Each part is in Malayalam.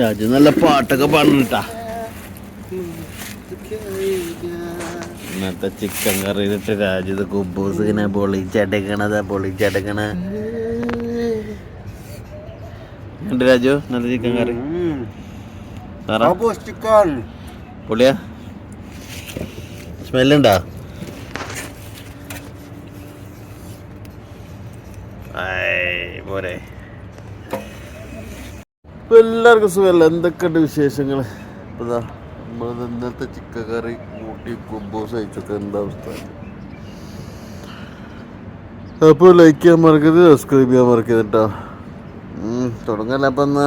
രാജു നല്ല പാട്ടൊക്കെ പാടുന്നുട്ടാ. ഇന്നത്തെ ചിക്കൻ കറി ഇട്ട് രാജു ഇത് കുബൂസ് ഇങ്ങനെ പൊളിച്ചടക്കണതാ പൊളിച്ചടക്കണ. ഉണ്ട് രാജു ഇന്നത്തെ ചിക്കൻ കറി പൊളിയാ. സ്മെല്ലുണ്ടാ? പോരെ. ഇപ്പൊ എല്ലാവർക്കും സുഖമല്ല? എന്തൊക്കെയുണ്ട് വിശേഷങ്ങൾ ഇതാ നമ്മൾ ഇന്നത്തെ ചിക്കൻ കറി കൂട്ടി കുബൂസ് കഴിച്ചൊക്കെ എന്താ അവസ്ഥ? അപ്പോൾ ലൈക്ക് ചെയ്യാൻ മറക്കരുത് സബ്സ്ക്രൈബ് ചെയ്യാൻ മറക്കരുത് കേട്ടോ തുടങ്ങല്ല അപ്പം എന്നാ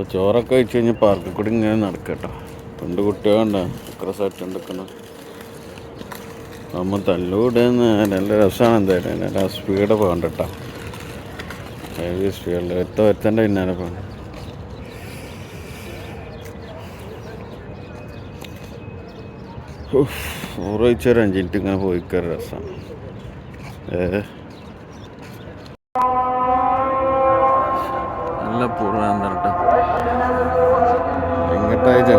അപ്പോൾ ചോറൊക്കെ വെച്ച് കഴിഞ്ഞാൽ പാർക്കിൽ കൂടി ഇങ്ങനെ നടക്കട്ടോ. പണ്ട് കുട്ടികളുണ്ട് എത്ര സെറ്റ് എടുക്കണം നമ്മൾ തല്ലൂടുന്ന നല്ല രസമാണ് എന്തായാലും. നല്ല സ്പീഡ് പോകണ്ടട്ടോ ഹെവി സ്പീഡിൽ എത്ത വരുത്തേണ്ട പിന്നാലെ പോകണം ചോറ് കഴിച്ചൊരു അഞ്ച് മിനിറ്റ് ഇങ്ങനെ പോയിക്കൊരു രസമാണ് ഏ? നല്ല പൂർണ വെച്ച്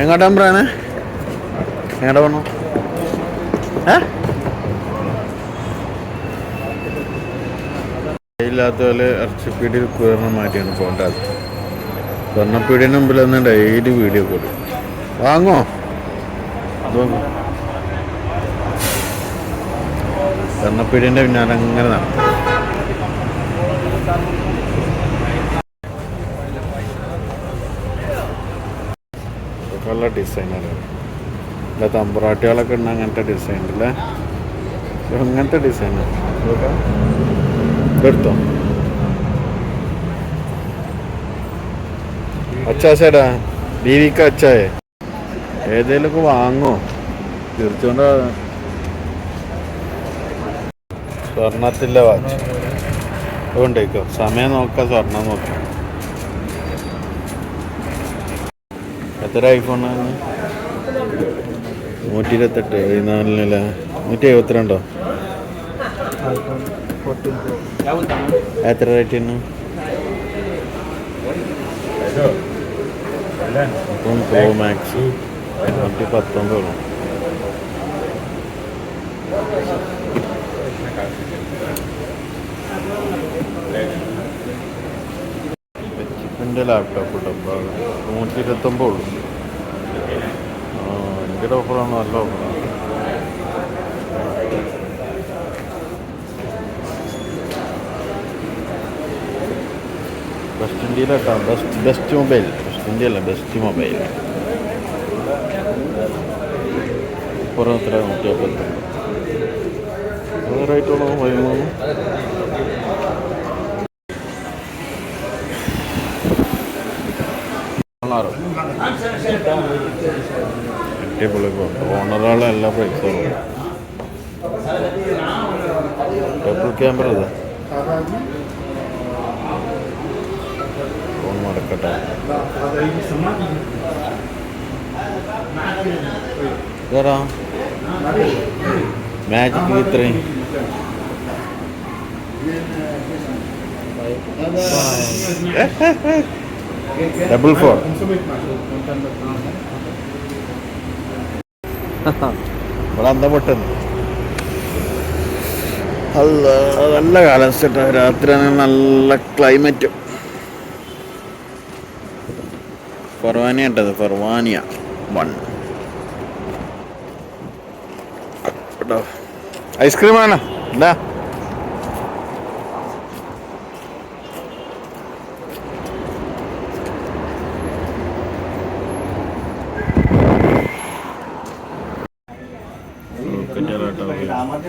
എങ്ങോട്ടാ പറയണേ എങ്ങോട്ടാ പോണോ? ഏ? ഇല്ലാത്ത പോലെ ഇറച്ചിപ്പീടിയിൽ കുയർന്ന് മാറ്റിയാണ് പോകേണ്ടത്. സ്വർണപ്പീടിന് മുമ്പിൽ ഒന്ന് ഡെയിലി വീഡിയോ കൂടി വാങ്ങോ? സ്വർണപ്പീടിന്റെ പിന്നാലെ അങ്ങനെ നടക്കും. ഉള്ള ഡിസൈനാണ് അല്ല തമ്പുറാട്ടികളൊക്കെ ഉണ്ട് അങ്ങനത്തെ ഡിസൈൻ ഇത് അങ്ങനത്തെ ഡിസൈനാണ് എടുത്തോ? അച്ചാച്ചേടാ ബീവിക്ക് അച്ചായേ. ഏതേലൊക്കെ വാങ്ങോ? തീർച്ചയായിട്ടും സ്വർണത്തിന്റെ വാച്ച് അതുകൊണ്ടേക്കോ സമയം നോക്കാം സ്വർണം നോക്കാം. എത്ര ഐഫോണാണ് നൂറ്റി ഇരുപത്തെട്ട് പതിനാലിനല്ല നൂറ്റി എഴുപത്തിരണ്ടോ എത്ര റേറ്റ് ഇപ്പം പ്രോ മാക്സ് നൂറ്റി പത്തൊമ്പതോളം എന്റെ ലാപ്ടോപ്പ് കേട്ടോ നൂറ്റി ഇരുപത്തൊമ്പത് ഉള്ളൂ ഭയങ്കര ഓഫറാണ് നല്ല ഓഫറാണ്. ബെസ്റ്റ് ഇന്ത്യയിലാട്ടോ ബെസ്റ്റ് ബെസ്റ്റ് മൊബൈൽ ബെസ്റ്റ് ഇന്ത്യയല്ല ബെസ്റ്റ് മൊബൈൽ ഇപ്പുറം എത്ര നൂറ്റി അമ്പത്തി റേറ്റുള്ളൂ പതിമൂന്ന് ആറ് അടിപൊളി ഓണറുകളെ എല്ലാ പ്രൈസും ഡബിൾ ക്യാമറ അതെ ഫോൺ മടക്കട്ടെ. ഇതാരാ? മാജിക് ഇത്രയും. ഡബിൾ ഫോർ ഇവിടെ എന്താ പൊട്ടുന്നു? അല്ല നല്ല കാലാവസ്ഥ രാത്രി നല്ല ക്ലൈമറ്റും ഫർവാനിയ കേട്ടത് ഫർവാനിയ വൺ ഐസ്ക്രീം വേണം? എന്താ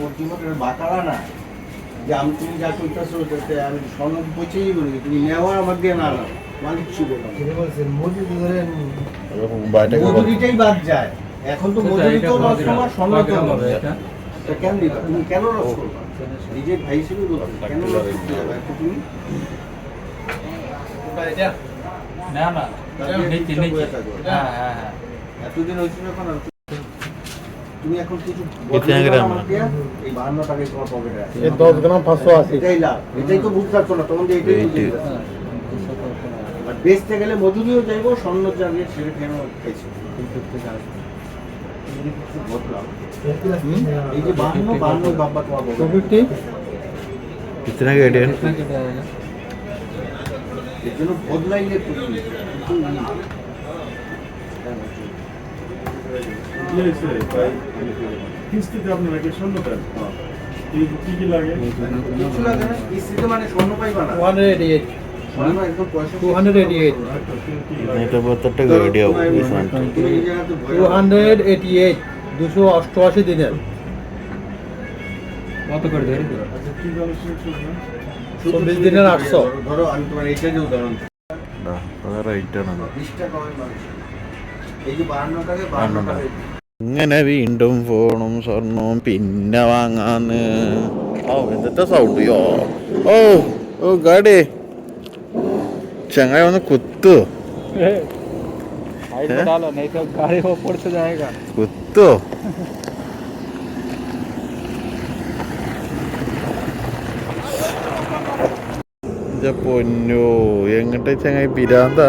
আমাদের বাতালা না। যে আমি তুমি যা করতেছো ওটাতে আমি পৌঁছেই বলি তুমি নেওয়া আমার দিয়ে না মালিক ছিল মজুরিটাই বাদ যায়। এখন তো মজুরি তো লস তোমার। তা কেন দিবা? তুমি কেন লস করবা? নিজের ভাই হিসেবে বলছি কেন লস করতে যাবে এখন তুমি? না না হ্যাঁ হ্যাঁ হ্যাঁ এতদিন হয়েছিল এখন তুমি এখন কিছু কিতনে গ্রাম? আমাকে এই বাহান্ন টাকায় তোমার পকেটে আছে ये दस ग्राम पाँच सौ अस्सी এটাই লাভ এটাই তো বুঝতে পারছো না তখন তো এটাই বুঝতে এইটাই। পারছো। আর বেচতে গেলে মজুরিও চাইবো স্বর্ণ চালিয়ে ছেড়ে খেয়ে খাইছি বদলাম। এই যে বাহান্ন বাহান্ন বাব্বা তোমার टू পকেটে। फिफ्टी कितने का एटीएम कितना कितना आएगा এর কিস্তিতে আপনারা কি স্বর্ণ দেন কি কি লাগে কিছু লাগে না কিস্তিতে মানে স্বর্ণ পাইবা না 188 দুশো অষ্টআশি দিনের কত দিনের আটশো ধরো ഇങ്ങനെ വീണ്ടും ഫോണും സ്വർണവും പിന്നെ വാങ്ങാന്ന് ഓ എന്തൊക്കെ സൗണ്ട് ഓ ഓ ഓ ഗാഡി ചങ്ങായി ഒന്ന് കുത്തോ കുത്തു പൊന്നോ എങ്ങട്ടെ ചങ്ങായി പിരാന്താ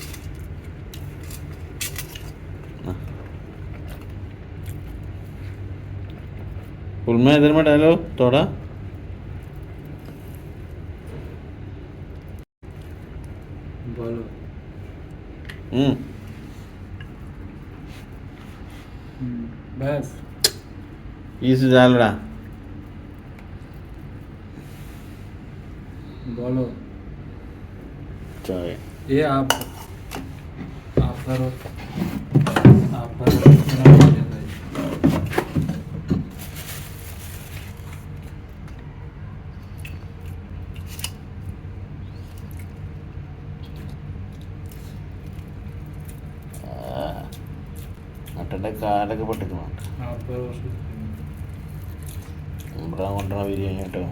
में इधर में डालो थोड़ा। बोलो। हम्म। बस। पीस डाल रहा। बोलो। चाय ये आप आप करो। आप करो। പൊട്ടന്റെ കാലൊക്കെ പൊട്ടിക്കുന്നുണ്ട്. ഇവിടെ കൊണ്ടുവന്ന ബിരിയാണി കേട്ടോ.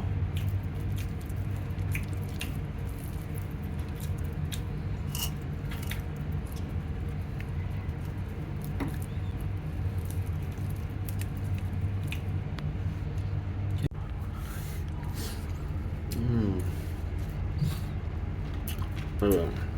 Mm.